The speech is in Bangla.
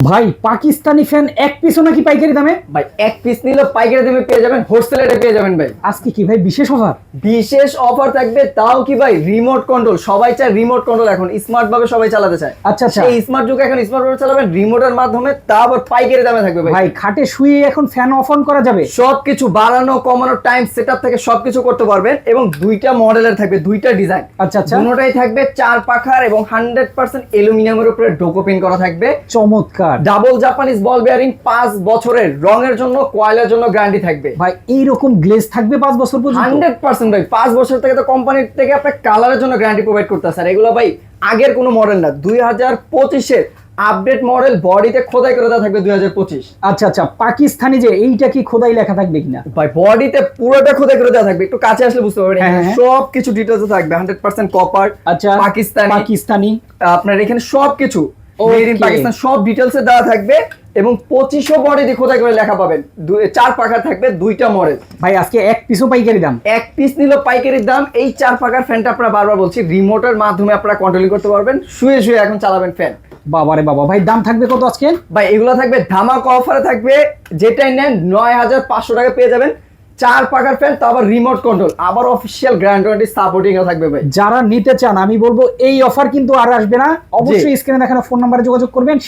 ভাই পাকিস্তানি ফ্যান এক পিসও নাকি পাইকারি দামে? ভাই এক পিস নিলে পাইকারি দামে পেয়ে যাবেন হোলসেল রেটে পেয়ে যাবেন ভাই। আজকে কি ভাই বিশেষ অফার বিশেষ অফার থাকবে তাও কি ভাই রিমোট কন্ট্রোল সবাই চায় রিমোট কন্ট্রোল এখন স্মার্ট ভাবে সবাই চালাতে চায়। আচ্ছা আচ্ছা। এই স্মার্ট যুগে এখন স্মার্ট ভাবে চালাবেন রিমোটের মাধ্যমে তা আবার পাইকারি দামে থাকবে ভাই। ভাই খাটে শুয়ে এখন ফ্যান অফ অন করা যাবে? সবকিছু বাড়ানো কমানো টাইম সেটআপ থেকে সবকিছু করতে পারবেন এবং দুইটা মডেলের থাকবে দুইটা ডিজাইন আচ্ছা আচ্ছা। দুটোটাই থাকবে চার পাখার এবং হান্ড্রেড পার্সেন্ট অ্যালুমিনিয়ামের উপরে ডোকোপিন করা থাকবে। চমৎকার। ডাবল জাপানিজ বল বেয়ারিং পাঁচ বছরের রঙের জন্য কয়লার জন্য গ্যারান্টি থাকবে। ভাই এইরকম গ্লেজ থাকবে পাঁচ বছর পর্যন্ত? হান্ড্রেড পার্সেন্ট ভাই পাঁচ বছর থেকে তো কোম্পানির থেকে আপনার কালারের জন্য গ্যারান্টি প্রোভাইড করতেছে আর এগুলো ভাই আগের কোনো মডেল না। দুই হাজার পঁচিশের আপডেট মডেল বডিতে খোদাই করে দেওয়া থাকবে দুই হাজার পঁচিশ। আচ্ছা আচ্ছা পাকিস্তানি যে এইটা কি খোদাই লেখা থাকবে কিনা? ভাই বডিতে পুরোটা খোদাই করে দেওয়া থাকবে। একটু কাছে আসলে বুঝতে পারবেন। সব কিছু ডিটেলস থাকবে। হান্ড্রেড পার্সেন্ট কপার আচ্ছা পাকিস্তানি। পাকিস্তানি। আপনার এখানে সব কিছু. মেড ইন পাকিস্তান সব ডিটেলস দেওয়া থাকবে এবং পঁচিশশো দিয়ে খোদাই করে লেখা পাবেন। চার পাখা থাকবে দুইটা মডেল। ভাই আজকে এক পিসও পাইকারি দাম। এক পিস নিল পাইকারির দাম এই চার পাকার ফ্যানটা আপনারা বারবার বলছি রিমোটের মাধ্যমে আপনারা কন্ট্রোলিং করতে পারবেন শুয়ে শুয়ে এখন চালাবেন ফ্যান বাবারে বাবা ভাই দাম থাকবে কত আজকে? ভাই এগুলো থাকবে ধামাকা অফারে থাকবে যেটাই নেন নয় হাজার পাঁচশো টাকা পেয়ে যাবেন। চার পাকার ফ্যান তো আবার রিমোট কন্ট্রোল আবার অফিসিয়াল গ্র্যান্ড ওয়ারেন্টি সাপোর্টিং এ থাকবে ভাই। যারা নিতে চান আমি বলব এই অফার কিন্তু আর আসবে না। অবশ্যই স্ক্রিনে দেখানো ফোন নাম্বারে যোগাযোগ করবেন।